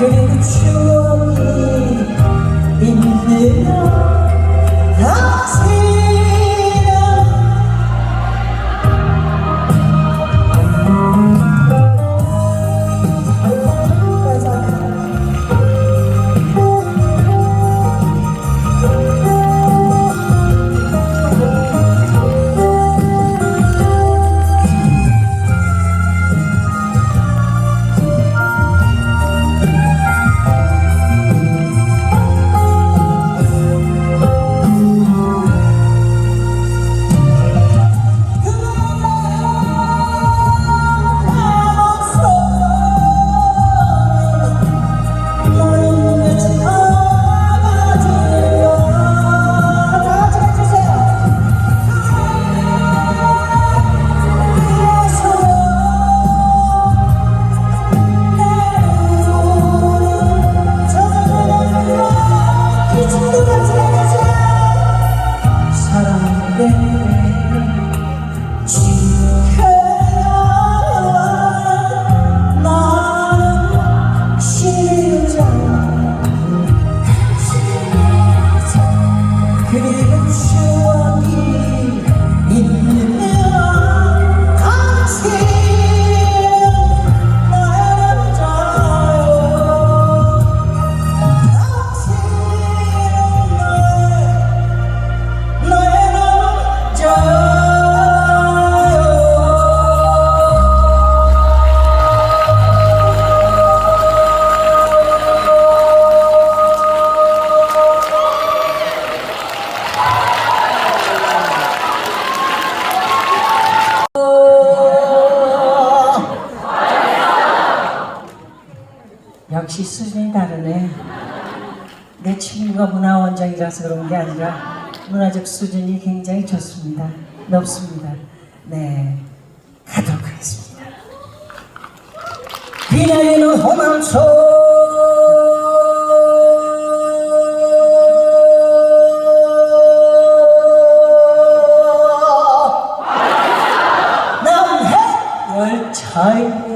Can you love me in the middle? 자라서 그런 게 아니라 문화적 수준이 굉장히 좋습니다. 높습니다. 네. 가도록 하겠습니다. 비나이는 험한 소 time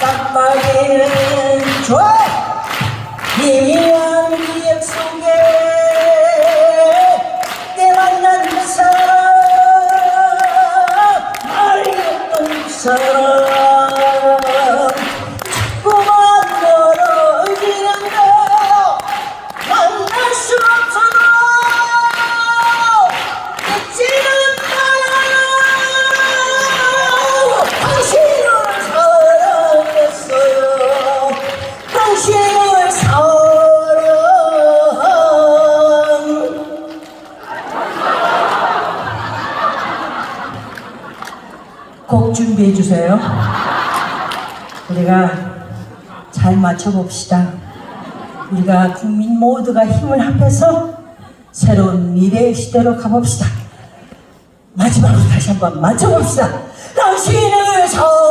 தம்பகில் 곡 준비해 주세요. 우리가 잘 맞춰봅시다. 우리가 국민 모두가 힘을 합해서 새로운 미래의 시대로 가봅시다. 마지막으로 다시 한번 맞춰봅시다. 당신을 사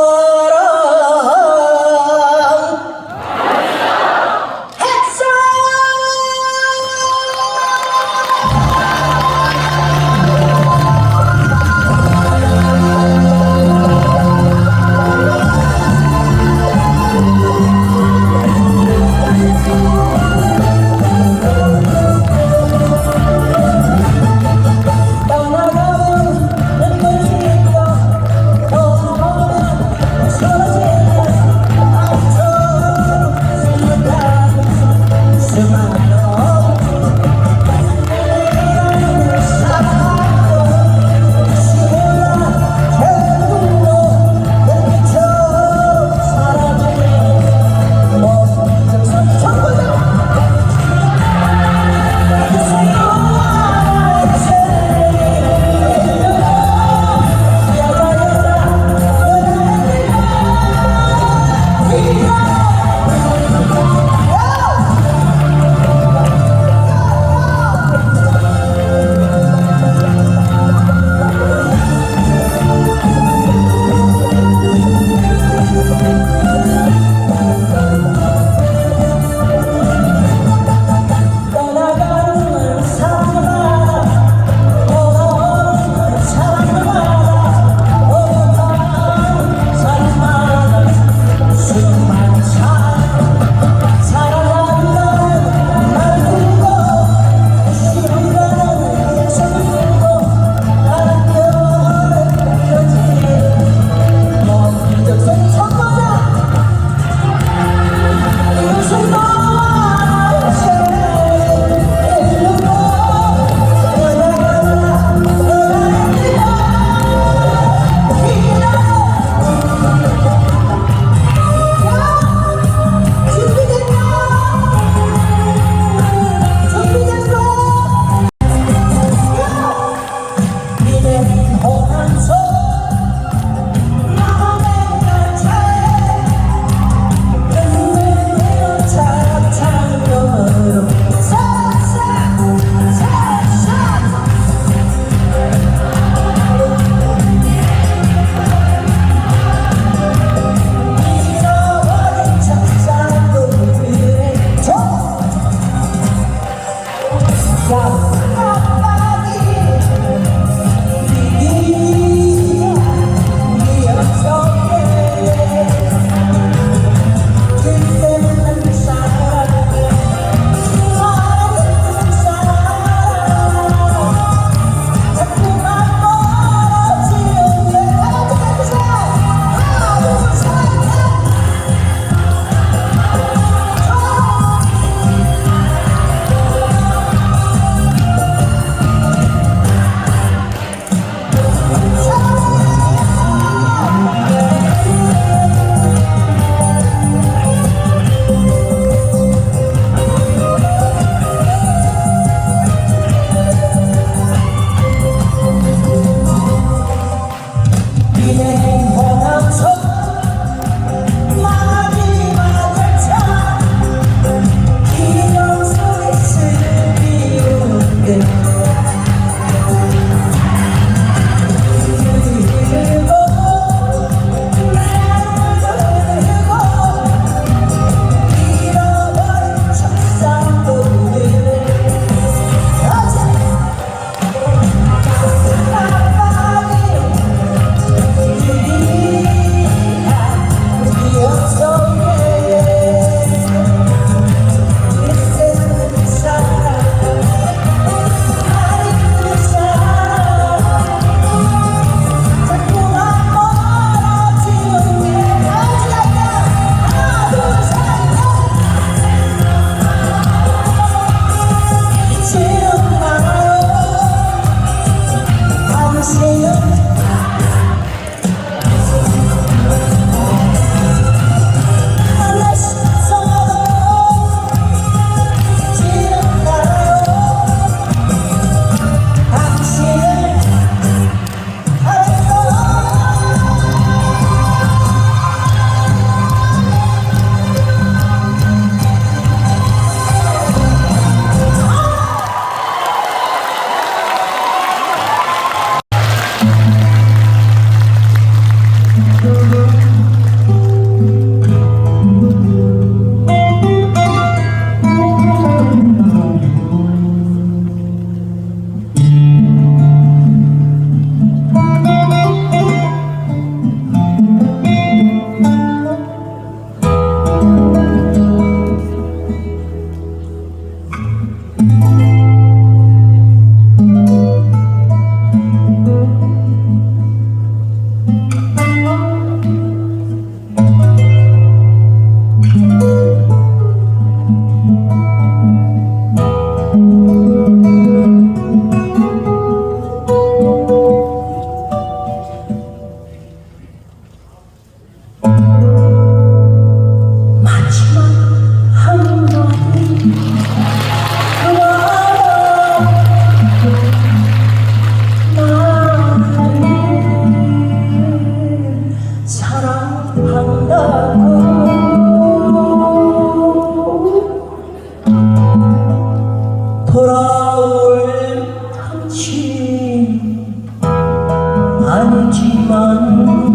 아니지만.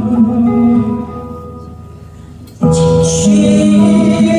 진실